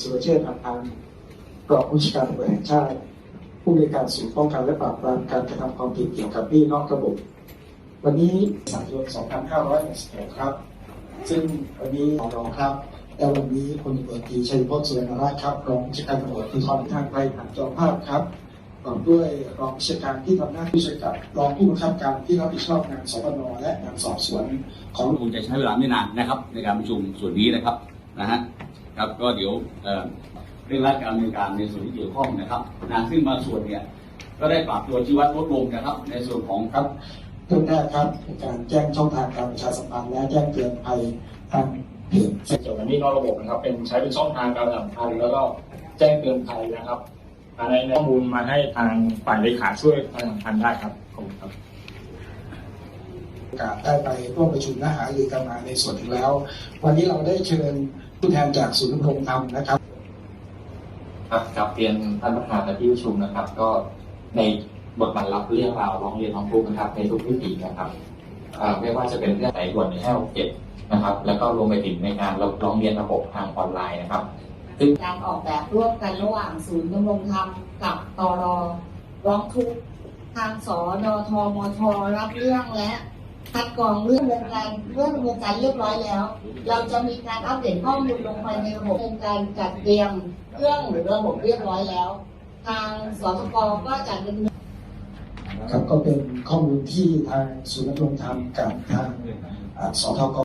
สุรเชษฐ์หักพานรองผู้จัดการตำรวจแห่งชาติ ผู้บริการศูนย์ป้องกันและปราบปรามการกระทำความผิดเกี่ยวกับหนี้นอกระบบ วันนี้สายน2561ครับ ซึ่งวันนี้ขอรองครับและวันนี้พลตำรวจตรีชัยพจน์สุวรรณราชครับรองผู้จัดการตำรวจภูธรทางไกลผ่านจอภาพครับต่อด้วยรองผู้จัดการที่ทำหน้าที่ช่วยกับรองผู้บังคับการที่รับผิดชอบงานสปนและงานสอบสวนของคงจะใช้เวลาไม่นานนะครับ ในการประชุมส่วนนี้นะครับนะฮะ ครับก็เดี๋ยวเอ่อเรื่องรัดการดำเนินการในส่วนที่เกี่ยวข้องนะครับนะซึ่งบางส่วนเนี่ยก็ได้ปรับตัวชี้วัดลดลงนะครับ ในส่วนของครับเรื่องแรกครับเป็นการแจ้งช่องทางการประชาสัมพันธ์และแจ้งเตือนภัยทางเพจเกี่ยวกับหนี้นอกระบบนะครับ เป็นใช้เป็นช่องทางการประชาสัมพันธ์แล้วก็แจ้งเตือนภัยนะครับในข้อมูลมาให้ทางฝ่ายเลขาช่วยประชาสัมพันธ์ได้ครับขอบคุณครับโอกาสได้ไปร่วมประชุมและหารือกันมาในส่วนหนึ่งแล้ว วันนี้เราได้เชิญ ผู้แทนจากศูนย์ดำรงธรรมนะครับครับกับเรียนท่านประธานและที่ประชุมนะครับ ก็ในบทบาทรับเรื่องราวร้องเรียนร้องทุกข์นะครับ ในทุกมิตินะครับเอ่อไม่ว่าจะเป็นเรื่องไหนด่วนในห้าเจ็ดนะครับ แล้วก็รวมไปถึงในการร้องเรียนระบบทางออนไลน์นะครับซึ่งการออกแบบร่วมกันระหว่างศูนย์ดำรงธรรมกับตรร้องทุกข์ทางสอนอทมทรับเรื่องและ คัดกรองเรื่องดำเนินการเรื่องดำเนินการเรียบร้อยแล้ว เราจะมีการอัปเดตข้อมูลลงไปในระบบเป็นการจัดเตรียมเครื่องหรือระบบเรียบร้อยแล้ว ทางสสกก็จะดำเนินครับก็เป็นข้อมูลที่ทางศูนย์ดำรงธรรมกับทางอ่าสทก